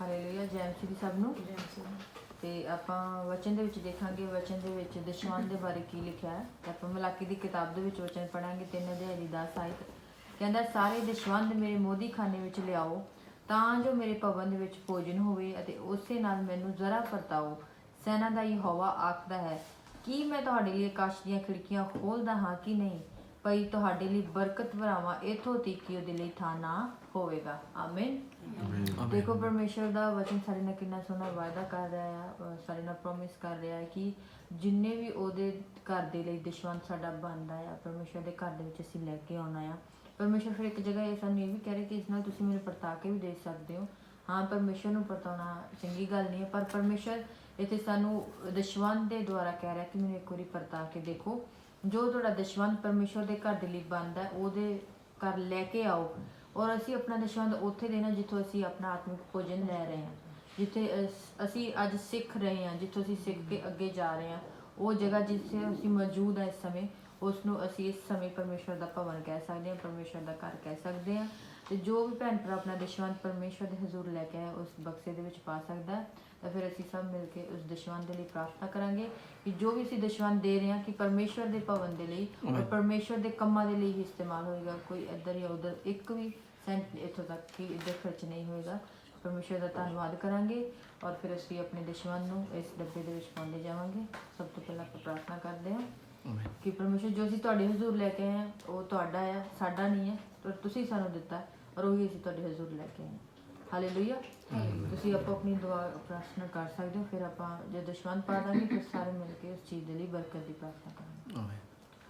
Hallelujah ਜੈ ਦੀ ਸਭ ਨੂੰ। ਤੇ ਆਪਾਂ ਵਚਨ ਦੇ ਵਿੱਚ ਦੇਖਾਂਗੇ ਵਚਨ ਦੇ ਵਿੱਚ ਦਸ਼ਮਨ ਦੇ ਬਾਰੇ ਕੀ ਲਿਖਿਆ ਹੈ। ਤੇ ਆਪਾਂ ਮਲਾਕੀ ਦੀ ਕਿਤਾਬ ਦੇ ਵਿੱਚ ਵਚਨ ਪੜਾਂਗੇ ਤਿੰਨ ਅਧਿਆਇ ਦੀ 10 ਆਇਤ ਕਹਿੰਦਾ ਸਾਰੇ ਦਸ਼ਵੰਦ ਮੇਰੇ ਮੋਦੀ ਖਾਨੇ ਵਿੱਚ ਲਿਆਓ ਤਾਂ ਜੋ ਮੇਰੇ ਭਵਨ ਦੇ ਵਿੱਚ ਭੋਜਨ ਹੋਵੇ ਅਤੇ ਉਸੇ ਨਾਲ ਮੈਨੂੰ ਜ਼ਰਾ ਵਰਤਾਓ। ਸੈਨਾ ਦਾ ਯਹੋਵਾ ਆਖਦਾ ਹੈ ਕੀ ਮੈਂ ਤੁਹਾਡੇ ਲਈ ਆਕਾਸ਼ ਦੀਆਂ ਖਿੜਕੀਆਂ ਖੋਲਦਾ ਹਾਂ ਕਿ ਨਹੀਂ? ਭਈ ਤੁਹਾਡੇ ਲਈ ਬਰਕਤ ਭਰਾਵਾਂ ਇਥੋਂ ਤੱਕ ਕਿ ਉਹਦੇ ਲਈ ਥਾਂ ਨਾ ਹੋਵੇਗਾ। ਆਮੀਨ। ਦੇਖੋ ਪਰਮੇਸ਼ਰ ਦਾ ਵਚਨ ਸਾਡੇ ਨਾਲ ਕਿੰਨਾ ਸੋਹਣਾ ਵਾਅਦਾ ਕਰ ਰਿਹਾ ਹੈ ਸਾਡੇ ਨਾਲ ਪ੍ਰੋਮਿਸ ਕਰ ਰਿਹਾ ਹੈ ਕਿ ਜਿੰਨੇ ਵੀ ਉਹਦੇ ਘਰ ਦੇ ਲਈ ਦੁਸ਼ਮਣ ਸਾਡਾ ਬਣਦਾ ਹੈ ਪਰਮੇਸ਼ਰ ਦੇ ਘਰ ਦੇ ਵਿੱਚ ਅਸੀਂ ਲੈ ਕੇ ਆਉਣਾ ਆ। ਪਰਮੇਸ਼ਰ ਫਿਰ ਇੱਕ ਜਗ੍ਹਾ ਇਹ ਸਾਨੂੰ ਇਹ ਵੀ ਕਹਿ ਰਿਹਾ ਕਿ ਇਸ ਨਾਲ ਤੁਸੀਂ ਮੈਨੂੰ ਪਰਤਾ ਕੇ ਵੀ ਦੇ ਸਕਦੇ ਹੋ। ਹਾਂ ਪਰਮੇਸ਼ਰ ਨੂੰ ਪਰਤਾਉਣਾ ਚੰਗੀ ਗੱਲ ਨਹੀਂ ਹੈ ਪਰ ਪਰਮੇਸ਼ਰ ਇੱਥੇ ਸਾਨੂੰ ਦੁਸ਼ਮਣ ਦੇ ਦੁਆਰਾ ਕਹਿ ਰਿਹਾ ਕਿ ਮੈਨੂੰ ਇੱਕ ਵਾਰੀ ਪਰਤਾ ਕੇ ਦੇਖੋ। ਜੋ ਤੁਹਾਡਾ ਦੁਸ਼ਮਣ ਪਰਮੇਸ਼ਰ ਦੇ ਘਰ ਦੇ ਲਈ ਬਣਦਾ ਉਹਦੇ ਘਰ ਲੈ ਕੇ ਆਓ। ਔਰ ਅਸੀਂ ਆਪਣਾ ਦਸ਼ਵੰਦ ਉੱਥੇ ਦੇਣਾ ਜਿੱਥੋਂ ਅਸੀਂ ਆਪਣਾ ਆਤਮਿਕ ਭੋਜਨ ਲੈ ਰਹੇ ਹਾਂ। ਜਿੱਥੇ ਅਸ- ਅਸੀਂ ਅੱਜ ਸਿੱਖ ਰਹੇ ਹਾਂ, ਜਿੱਥੋਂ ਅਸੀਂ ਸਿੱਖ ਕੇ ਅੱਗੇ ਜਾ ਰਹੇ ਹਾਂ। ਉਹ ਜਗ੍ਹਾ ਜਿੱਥੇ ਅਸੀਂ ਮੌਜੂਦ ਹਾਂ ਇਸ ਸਮੇਂ ਉਸ ਨੂੰ ਅਸੀਂ ਇਸ ਸਮੇਂ ਪਰਮੇਸ਼ਰ ਦਾ ਭਵਨ ਕਹਿ ਸਕਦੇ ਹਾਂ ਪਰਮੇਸ਼ਰ ਦਾ ਘਰ ਕਹਿ ਸਕਦੇ ਹਾਂ ਤੇ ਜੋ ਵੀ ਭੈਣ ਭਰਾ ਆਪਣਾ ਦਸ਼ਵੰਦ ਪਰਮੇਸ਼ਰ ਦੇ ਹਜ਼ੂਰ ਲੈ ਕੇ ਆਏ ਉਸ ਬਕਸੇ ਦੇ ਵਿੱਚ ਪਾ ਸਕਦਾ ਹੈ। ਤਾਂ ਫਿਰ ਅਸੀਂ ਸਭ ਮਿਲ ਕੇ ਉਸ ਦਸ਼ਵੰਦ ਦੇ ਲਈ ਪ੍ਰਾਰਥਨਾ ਕਰਾਂਗੇ ਕਿ ਜੋ ਵੀ ਅਸੀਂ ਦਸ਼ਵੰਦ ਦੇ ਰਹੇ ਹਾਂ ਕਿ ਪਰਮੇਸ਼ਰ ਦੇ ਭਵਨ ਦੇ ਲਈ ਔਰ ਪਰਮੇਸ਼ਰ ਦੇ ਕੰਮਾਂ ਦੇ ਲਈ ਹੀ ਇਸਤੇਮਾਲ ਹੋਏਗਾ ਕੋਈ ਇੱਧਰ ਜਾਂ ਉੱਧਰ ਇੱਕ ਵੀ ਸੈਂਟ ਇੱਥੋਂ ਤੱਕ ਕਿ ਇੱਧਰ ਖਰਚ ਨਹੀਂ ਹੋਏਗਾ। ਪਰਮੇਸ਼ਰ ਦਾ ਧੰਨਵਾਦ ਕਰਾਂਗੇ ਔਰ ਫਿਰ ਅਸੀਂ ਆਪਣੇ ਦੁਸ਼ਮਣ ਨੂੰ ਇਸ ਡੱਬੇ ਦੇ ਵਿੱਚ ਪਾਉਂਦੇ ਜਾਵਾਂਗੇ। ਸਭ ਤੋਂ ਪ੍ਰਾਰਥਨਾ ਕਰਦੇ ਹਾਂ ਕਿ ਪਰਮੇਸ਼ਰ ਜੋ ਅਸੀਂ ਤੁਹਾਡੇ ਹਜ਼ੂਰ ਲੈ ਕੇ ਆਏ ਹਾਂ ਉਹ ਤੁਹਾਡਾ ਹੈ ਸਾਡਾ ਨਹੀਂ ਹੈ ਪਰ ਤੁਸੀਂ ਸਾਨੂੰ ਦਿੱਤਾ ਔਰ ਉਹੀ ਅਸੀਂ ਤੁਹਾਡੇ ਹਜ਼ੂਰ ਲੈ ਕੇ ਆਏ ਹਾਂ। ਹਾਲੇਲੂਇਆ ਤੁਸੀਂ ਆਪੋ ਆਪਣੀ ਦੁਆ ਪ੍ਰਾਰਥਨਾ ਕਰ ਸਕਦੇ ਹੋ ਫਿਰ ਆਪਾਂ ਜੇ ਦੁਸ਼ਮਣ ਪਾ ਦਾਂਗੇ ਫਿਰ ਸਾਰੇ ਮਿਲ ਕੇ ਉਸ ਚੀਜ਼ ਦੇ ਲਈ ਬਰਕਤ ਦੀ ਪ੍ਰਾਰਥਨਾ ਕਰਾਂਗੇ। ਆਮੇਨ